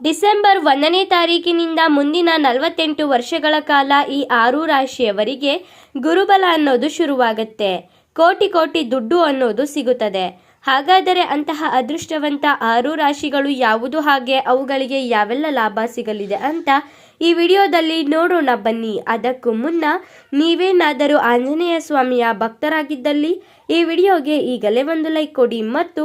December ಒಂದನೇ ತಾರೀಕಿನಿಂದ ಮುಂದಿನ ನಲವತ್ತೆಂಟು ವರ್ಷಗಳ ಕಾಲ ಈ ಆರು ರಾಶಿಯವರಿಗೆ ಗುರುಬಲ ಅನ್ನೋದು ಶುರುವಾಗುತ್ತೆ. ಕೋಟಿ ಕೋಟಿ ದುಡ್ಡು ಅನ್ನೋದು ಸಿಗುತ್ತದೆ. ಹಾಗಾದರೆ ಅಂತಹ ಅದೃಷ್ಟವಂತ ಆರು ರಾಶಿಗಳು ಯಾವುದು? ಹಾಗೆ ಅವುಗಳಿಗೆ ಯಾವೆಲ್ಲ ಲಾಭ ಸಿಗಲಿದೆ ಅಂತ ಈ ವಿಡಿಯೋದಲ್ಲಿ ನೋಡೋಣ ಬನ್ನಿ. ಅದಕ್ಕೂ ಮುನ್ನ ನೀವೇನಾದರೂ ಆಂಜನೇಯ ಸ್ವಾಮಿಯ ಭಕ್ತರಾಗಿದ್ದಲ್ಲಿ ಈ ವಿಡಿಯೋಗೆ ಈಗಲೇ ಒಂದು ಲೈಕ್ ಕೊಡಿ ಮತ್ತು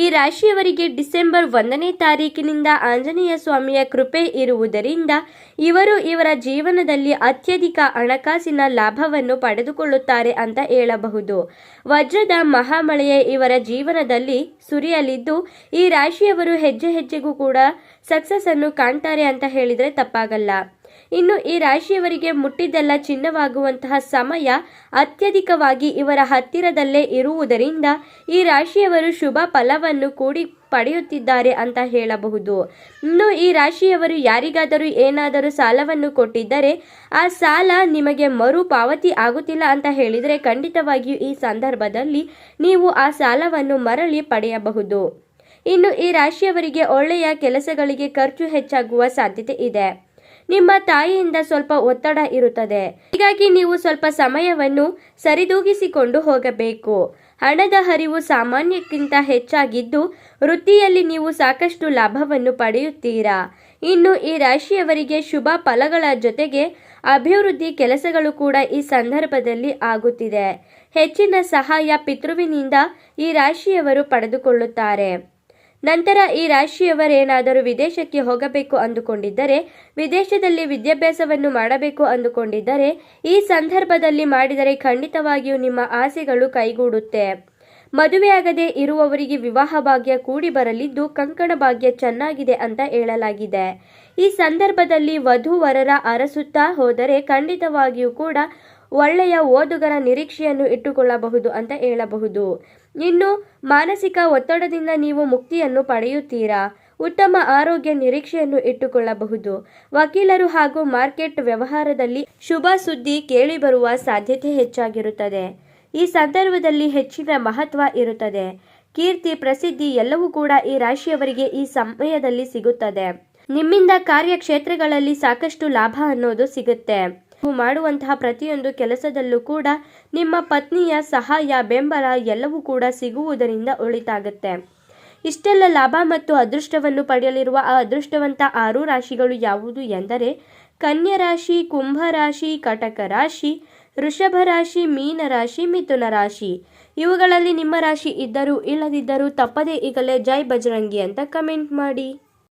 ಈ ರಾಶಿಯವರಿಗೆ ಡಿಸೆಂಬರ್ ಒಂದನೇ ತಾರೀಕಿನಿಂದ ಆಂಜನೇಯ ಸ್ವಾಮಿಯ ಕೃಪೆ ಇರುವುದರಿಂದ ಇವರು ಇವರ ಜೀವನದಲ್ಲಿ ಅತ್ಯಧಿಕ ಹಣಕಾಸಿನ ಲಾಭವನ್ನು ಪಡೆದುಕೊಳ್ಳುತ್ತಾರೆ ಅಂತ ಹೇಳಬಹುದು. ವಜ್ರದ ಮಹಾಮಳೆಯ ಇವರ ಜೀವನದಲ್ಲಿ ಸುರಿಯಲಿದ್ದು, ಈ ರಾಶಿಯವರು ಹೆಜ್ಜೆ ಹೆಜ್ಜೆಗೂ ಕೂಡ ಸಕ್ಸಸ್ ಅನ್ನು ಕಾಣ್ತಾರೆ ಅಂತ ಹೇಳಿದರೆ ತಪ್ಪಾಗಲ್ಲ. ಇನ್ನು ಈ ರಾಶಿಯವರಿಗೆ ಮುಟ್ಟಿದ್ದೆಲ್ಲ ಚಿನ್ನವಾಗುವಂತಹ ಸಮಯ ಅತ್ಯಧಿಕವಾಗಿ ಇವರ ಹತ್ತಿರದಲ್ಲೇ ಇರುವುದರಿಂದ ಈ ರಾಶಿಯವರು ಶುಭ ಫಲವನ್ನು ಕೂಡಿ ಪಡೆಯುತ್ತಿದ್ದಾರೆ ಅಂತ ಹೇಳಬಹುದು. ಇನ್ನು ಈ ರಾಶಿಯವರು ಯಾರಿಗಾದರೂ ಏನಾದರೂ ಸಾಲವನ್ನು ಕೊಟ್ಟಿದ್ದರೆ ಆ ಸಾಲ ನಿಮಗೆ ಮರುಪಾವತಿ ಆಗುತ್ತಿಲ್ಲ ಅಂತ ಹೇಳಿದರೆ ಖಂಡಿತವಾಗಿಯೂ ಈ ಸಂದರ್ಭದಲ್ಲಿ ನೀವು ಆ ಸಾಲವನ್ನು ಮರಳಿ ಪಡೆಯಬಹುದು. ಇನ್ನು ಈ ರಾಶಿಯವರಿಗೆ ಒಳ್ಳೆಯ ಕೆಲಸಗಳಿಗೆ ಖರ್ಚು ಹೆಚ್ಚಾಗುವ ಸಾಧ್ಯತೆ ಇದೆ. ನಿಮ್ಮ ತಾಯಿಯಿಂದ ಸ್ವಲ್ಪ ಒತ್ತಡ ಇರುತ್ತದೆ. ಹೀಗಾಗಿ ನೀವು ಸ್ವಲ್ಪ ಸಮಯವನ್ನು ಸರಿದೂಗಿಸಿಕೊಂಡು ಹೋಗಬೇಕು. ಹಣದ ಹರಿವು ಸಾಮಾನ್ಯಕ್ಕಿಂತ ಹೆಚ್ಚಾಗಿದ್ದು, ವೃತ್ತಿಯಲ್ಲಿ ನೀವು ಸಾಕಷ್ಟು ಲಾಭವನ್ನು ಪಡೆಯುತ್ತೀರಾ? ಇನ್ನು ಈ ರಾಶಿಯವರಿಗೆ ಶುಭ ಫಲಗಳ ಜೊತೆಗೆ ಅಭಿವೃದ್ಧಿ ಕೆಲಸಗಳು ಕೂಡ ಈ ಸಂದರ್ಭದಲ್ಲಿ ಆಗುತ್ತಿದೆ. ಹೆಚ್ಚಿನ ಸಹಾಯ ಪಿತೃವಿನಿಂದ ಈ ರಾಶಿಯವರು ಪಡೆದುಕೊಳ್ಳುತ್ತಾರೆ. ನಂತರ ಈ ರಾಶಿಯವರೇನಾದರೂ ವಿದೇಶಕ್ಕೆ ಹೋಗಬೇಕು ಅಂದುಕೊಂಡಿದ್ದರೆ, ವಿದೇಶದಲ್ಲಿ ವಿದ್ಯಾಭ್ಯಾಸವನ್ನು ಮಾಡಬೇಕು ಅಂದುಕೊಂಡಿದ್ದರೆ, ಈ ಸಂದರ್ಭದಲ್ಲಿ ಮಾಡಿದರೆ ಖಂಡಿತವಾಗಿಯೂ ನಿಮ್ಮ ಆಸೆಗಳು ಕೈಗೂಡುತ್ತೆ. ಮದುವೆಯಾಗದೆ ಇರುವವರಿಗೆ ವಿವಾಹ ಭಾಗ್ಯ ಕೂಡಿ ಬರಲಿದ್ದು ಕಂಕಣ ಭಾಗ್ಯ ಚೆನ್ನಾಗಿದೆ ಅಂತ ಹೇಳಲಾಗಿದೆ. ಈ ಸಂದರ್ಭದಲ್ಲಿ ವಧುವರರ ಅರಸುತ್ತಾ ಹೋದರೆ ಖಂಡಿತವಾಗಿಯೂ ಕೂಡ ಒಳ್ಳೆಯ ಓದುಗರ ನಿರೀಕ್ಷೆಯನ್ನು ಇಟ್ಟುಕೊಳ್ಳಬಹುದು ಅಂತ ಹೇಳಬಹುದು. ಇನ್ನು ಮಾನಸಿಕ ಒತ್ತಡದಿಂದ ನೀವು ಮುಕ್ತಿಯನ್ನು ಪಡೆಯುತ್ತೀರಾ? ಉತ್ತಮ ಆರೋಗ್ಯ ನಿರೀಕ್ಷೆಯನ್ನು ಇಟ್ಟುಕೊಳ್ಳಬಹುದು. ವಕೀಲರು ಹಾಗೂ ಮಾರ್ಕೆಟ್ ವ್ಯವಹಾರದಲ್ಲಿ ಶುಭ ಸುದ್ದಿ ಕೇಳಿಬರುವ ಸಾಧ್ಯತೆ ಹೆಚ್ಚಾಗಿರುತ್ತದೆ. ಈ ಸಂದರ್ಭದಲ್ಲಿ ಹೆಚ್ಚಿನ ಮಹತ್ವ ಇರುತ್ತದೆ. ಕೀರ್ತಿ, ಪ್ರಸಿದ್ಧಿ ಎಲ್ಲವೂ ಕೂಡ ಈ ರಾಶಿಯವರಿಗೆ ಈ ಸಮಯದಲ್ಲಿ ಸಿಗುತ್ತದೆ. ನಿಮ್ಮಿಂದ ಕಾರ್ಯಕ್ಷೇತ್ರಗಳಲ್ಲಿ ಸಾಕಷ್ಟು ಲಾಭ ಅನ್ನೋದು ಸಿಗುತ್ತೆ. ಮಾಡುವಂತಹ ಪ್ರತಿಯೊಂದು ಕೆಲಸದಲ್ಲೂ ಕೂಡ ನಿಮ್ಮ ಪತ್ನಿಯ ಸಹಾಯ, ಬೆಂಬಲ ಎಲ್ಲವೂ ಕೂಡ ಸಿಗುವುದರಿಂದ ಒಳಿತಾಗುತ್ತೆ. ಇಷ್ಟೆಲ್ಲ ಲಾಭ ಮತ್ತು ಅದೃಷ್ಟವನ್ನು ಪಡೆಯಲಿರುವ ಆ ಅದೃಷ್ಟವಂತ ಆರು ರಾಶಿಗಳು ಯಾವುದು ಎಂದರೆ ಕನ್ಯರಾಶಿ ಕುಂಭ ರಾಶಿ, ಕಟಕ ರಾಶಿ, ವೃಷಭ ರಾಶಿ, ಮೀನ ರಾಶಿ, ಮಿಥುನ ರಾಶಿ. ಇವುಗಳಲ್ಲಿ ನಿಮ್ಮ ರಾಶಿ ಇದ್ದರೂ ಇಲ್ಲದಿದ್ದರೂ ತಪ್ಪದೇ ಈಗಲೇ ಜೈ ಬಜರಂಗಿ ಅಂತ ಕಮೆಂಟ್ ಮಾಡಿ.